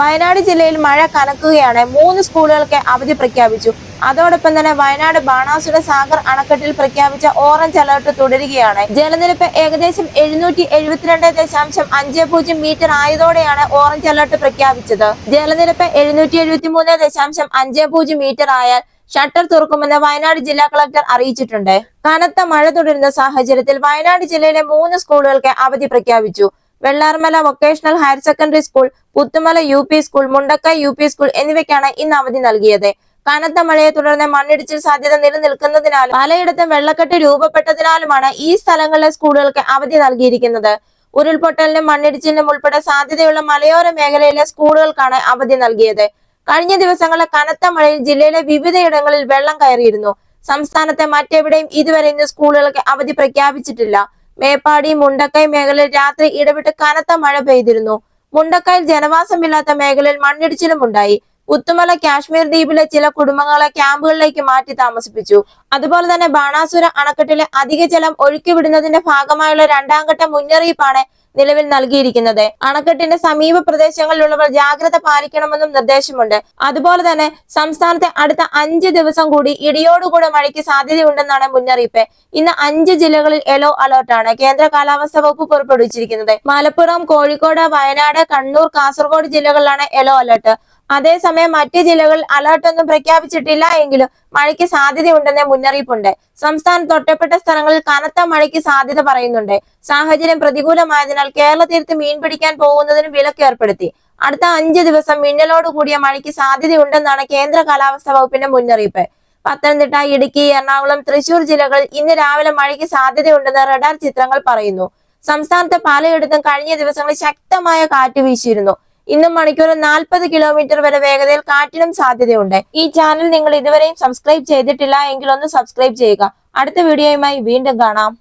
വയനാട് ജില്ലയിൽ മഴ കനക്കുകയാണ്. മൂന്ന് സ്കൂളുകൾക്ക് അവധി പ്രഖ്യാപിച്ചു. അതോടൊപ്പം തന്നെ വയനാട് ബാണാസുര സാഗർ അണക്കെട്ടിൽ പ്രഖ്യാപിച്ച ഓറഞ്ച് അലർട്ട് തുടരുകയാണ്. ജലനിരപ്പ് ഏകദേശം എഴുന്നൂറ്റി എഴുപത്തിരണ്ട് ദശാംശം അഞ്ച് പൂജ്യം മീറ്റർ ആയതോടെയാണ് ഓറഞ്ച് അലർട്ട് പ്രഖ്യാപിച്ചത്. ജലനിരപ്പ് എഴുന്നൂറ്റി എഴുപത്തി മൂന്ന് ദശാംശം അഞ്ച് പൂജ്യം മീറ്റർ ആയാൽ ഷട്ടർ തുറക്കുമെന്ന് വയനാട് ജില്ലാ കളക്ടർ അറിയിച്ചിട്ടുണ്ട്. കനത്ത മഴ തുടരുന്ന സാഹചര്യത്തിൽ വയനാട് ജില്ലയിലെ മൂന്ന് സ്കൂളുകൾക്ക് അവധി പ്രഖ്യാപിച്ചു. Vellarmala vocational higher secondary school Puthumala U school Mundakkai U school എന്നിവയ്ക്കാണ് ഇന്ന് അവധി നൽകിയത്. കനത്ത മഴയെ തുടർന്ന് മണ്ണിടിച്ചിൽ സാധ്യത നിലനിൽക്കുന്നതിനാലും പലയിടത്തും വെള്ളക്കെട്ട് രൂപപ്പെട്ടതിനാലുമാണ് ഈ സ്ഥലങ്ങളിലെ സ്കൂളുകൾക്ക് അവധി നൽകിയിരിക്കുന്നത്. ഉരുൾപൊട്ടലിനും മണ്ണിടിച്ചിലിനും ഉൾപ്പെടെ സാധ്യതയുള്ള മലയോര മേഖലയിലെ സ്കൂളുകൾക്കാണ് അവധി നൽകിയത്. കഴിഞ്ഞ ദിവസങ്ങളിലെ കനത്ത മഴയിൽ ജില്ലയിലെ വിവിധയിടങ്ങളിൽ വെള്ളം കയറിയിരുന്നു. സംസ്ഥാനത്തെ മറ്റെവിടെയും ഇതുവരെ ഇന്ന് സ്കൂളുകൾക്ക് അവധി പ്രഖ്യാപിച്ചിട്ടില്ല. മേപ്പാടി മുണ്ടക്കൈ മേഖലയിൽ രാത്രി ഇടവിട്ട് കനത്ത മഴ പെയ്തിരുന്നു. മുണ്ടക്കൈയിൽ ജനവാസമില്ലാത്ത മേഖലയിൽ മണ്ണിടിച്ചിലും ഉണ്ടായി. പുത്തുമല കാശ്മീർ ദ്വീപിലെ ചില കുടുംബങ്ങളെ ക്യാമ്പുകളിലേക്ക് മാറ്റി താമസിപ്പിച്ചു. അതുപോലെ തന്നെ ബാണാസുര അണക്കെട്ടിലെ അധിക ജലം ഒഴുക്കിവിടുന്നതിന്റെ ഭാഗമായുള്ള രണ്ടാം ഘട്ട മുന്നറിയിപ്പാണ് നിലവിൽ നൽകിയിരിക്കുന്നത്. അണക്കെട്ടിന്റെ സമീപ പ്രദേശങ്ങളിലുള്ളവർ ജാഗ്രത പാലിക്കണമെന്നും നിർദ്ദേശമുണ്ട്. അതുപോലെ തന്നെ സംസ്ഥാനത്തെ അടുത്ത അഞ്ച് ദിവസം കൂടി ഇടിയോടുകൂടെ മഴയ്ക്ക് സാധ്യതയുണ്ടെന്നാണ് മുന്നറിയിപ്പ്. ഇന്ന് അഞ്ച് ജില്ലകളിൽ യെല്ലോ അലർട്ടാണ് കേന്ദ്ര കാലാവസ്ഥാ വകുപ്പ് പുറപ്പെടുവിച്ചിരിക്കുന്നത്. മലപ്പുറം കോഴിക്കോട് വയനാട് കണ്ണൂർ കാസർഗോഡ് ജില്ലകളിലാണ് യെല്ലോ അലർട്ട്. അതേസമയം മറ്റ് ജില്ലകളിൽ അലർട്ട് ഒന്നും പ്രഖ്യാപിച്ചിട്ടില്ല എങ്കിലും മഴയ്ക്ക് സാധ്യതയുണ്ടെന്ന് മുന്നറിയിപ്പുണ്ട്. സംസ്ഥാനത്ത് ഒറ്റപ്പെട്ട സ്ഥലങ്ങളിൽ കനത്ത മഴയ്ക്ക് സാധ്യത പറയുന്നുണ്ട്. സാഹചര്യം പ്രതികൂലമായതിനാൽ കേരള തീരത്ത് മീൻ പിടിക്കാൻ പോകുന്നതിന് വിലക്ക് ഏർപ്പെടുത്തി. അടുത്ത അഞ്ച് ദിവസം മിന്നലോട് കൂടിയ മഴയ്ക്ക് സാധ്യതയുണ്ടെന്നാണ് കേന്ദ്ര കാലാവസ്ഥാ വകുപ്പിന്റെ മുന്നറിയിപ്പ്. പത്തനംതിട്ട ഇടുക്കി എറണാകുളം തൃശൂർ ജില്ലകളിൽ ഇന്ന് രാവിലെ മഴയ്ക്ക് സാധ്യതയുണ്ടെന്ന് റഡാർ ചിത്രങ്ങൾ പറയുന്നു. സംസ്ഥാനത്ത് പലയിടത്തും കഴിഞ്ഞ ദിവസങ്ങളിൽ ശക്തമായ കാറ്റ് വീശിയിരുന്നു. ഇന്നും മണിക്കൂറിൽ നാൽപ്പത് കിലോമീറ്റർ വരെ വേഗതയിൽ കാറ്റിനും സാധ്യതയുണ്ട്. ഈ ചാനൽ നിങ്ങൾ ഇതുവരെയും സബ്സ്ക്രൈബ് ചെയ്തിട്ടില്ല എങ്കിൽ ഒന്ന് സബ്സ്ക്രൈബ് ചെയ്യുക. അടുത്ത വീഡിയോയുമായി വീണ്ടും കാണാം.